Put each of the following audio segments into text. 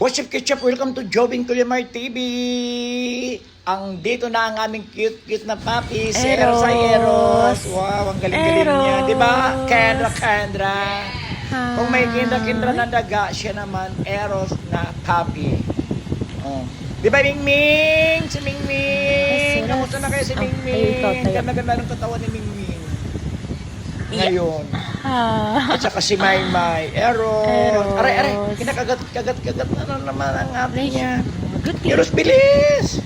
What's up, Ketchup? Welcome to Jobing Kulimar TV! Ang dito na ang aming cute-cute na puppy, si Eros. Eros. Wow, ang galing-galing niya. Di ba? Kendra, Kendra. Hi. Kung may Kendra-Kendra na daga, siya naman Eros na puppy. Oh. Di ba, Mingming? Si Mingming! Yes, Kamusta na kayo si ikaw, tayo. Ganda-ganda ng katawan ni Mingming. Ngayon. Ah. At saka si Maymay. Eros. Eros. Aray, aray. Kinakagat, kagat, kagat na na naman ang ate niya. Good Eros, bilis!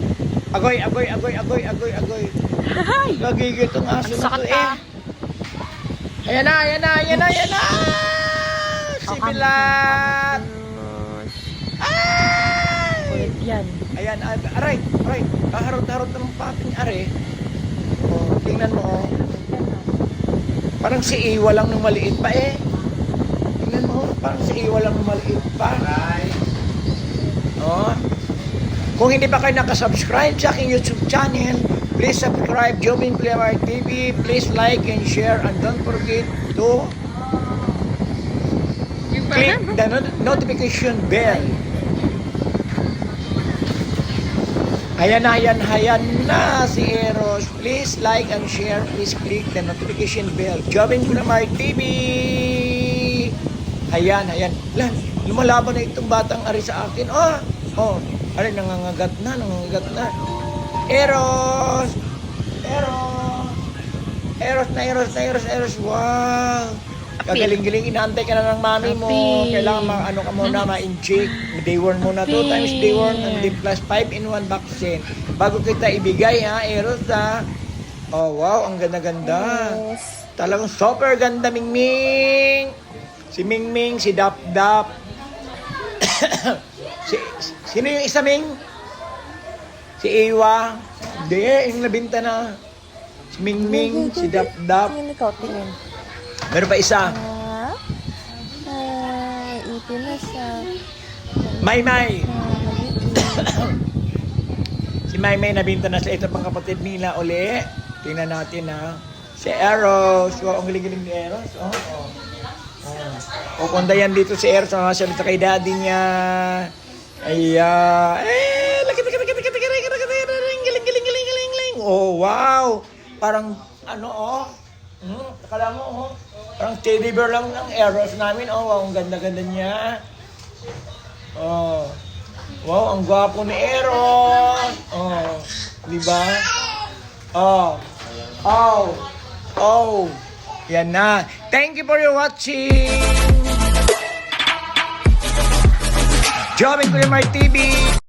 Agoy, agoy, agoy, agoy, agoy, agoy. Hi. Gagigil itong aso na to eh. Ayan na, ayan na, ayan na, ayan na! Si Bilat! Ay! Ulit yan. Ayan, ay, aray, aray. Kaharot-harot ng pating are. Oh, tingnan mo oh. Parang si Iwa lang nung maliit pa eh. Tingnan mo, parang si Iwa lang nung maliit pa. Oh. Kung hindi pa kayo nakasubscribe sa aking YouTube channel, please subscribe Jobin Clemar TV. Please like and share and don't forget to click the not- notification bell. Ayan na, ayan, ayan na si Eros. Please like and share. Please click the notification bell. Jobin Kulamar TV! Ayan, ayan. Lan, lumalaban na itong batang ari sa akin. Oh, oh. Ari, nangangagat na, nangangagat na. Eros! Eros! Eros na, Eros na, Eros, Eros. Wow! Kagaling-galing, inaantay ka na ng mami mo. Api. Kailangan ma, ano ka muna, ma-inject. Day one muna, 2 Api. times day one and day plus 5 in 1 vaccine. Bago kita ibigay ha, Eros ha. Oh, wow, ang ganda-ganda. Yes. Talagang super ganda, Mingming. Si Mingming, si Dap Dap. si, sino yung isa, Ming? Si Iwa. Hindi, yung nabinta na. Si Mingming, si Dap Dap. Ikaw, tingin. Meron pa isa. Ay, na siya. May May. Si May May nabinta na sa ito pang kapatid nila uli. Tingnan natin ha. Si Eros. Wow, ang galing-galing ni Eros. Oh, oh. Oh. Pupunta yan dito si Eros. Ang siya kay daddy niya. Ayan. Eh, laki, laki, laki, laki, laki, laki, laki, laki, galing, galing, galing, galing, galing. Oh, wow. Parang, ano, oh. Hmm, akala mo, oh. Parang teddy bear lang ng Eros namin. Oh, wow, ang ganda-ganda niya. Oh. Wow, ang gwapo ni Eros. Oh, di ba? Oh. Oh. Oh. Yan na. Thank you for your watching. Jobin Kulimar TV.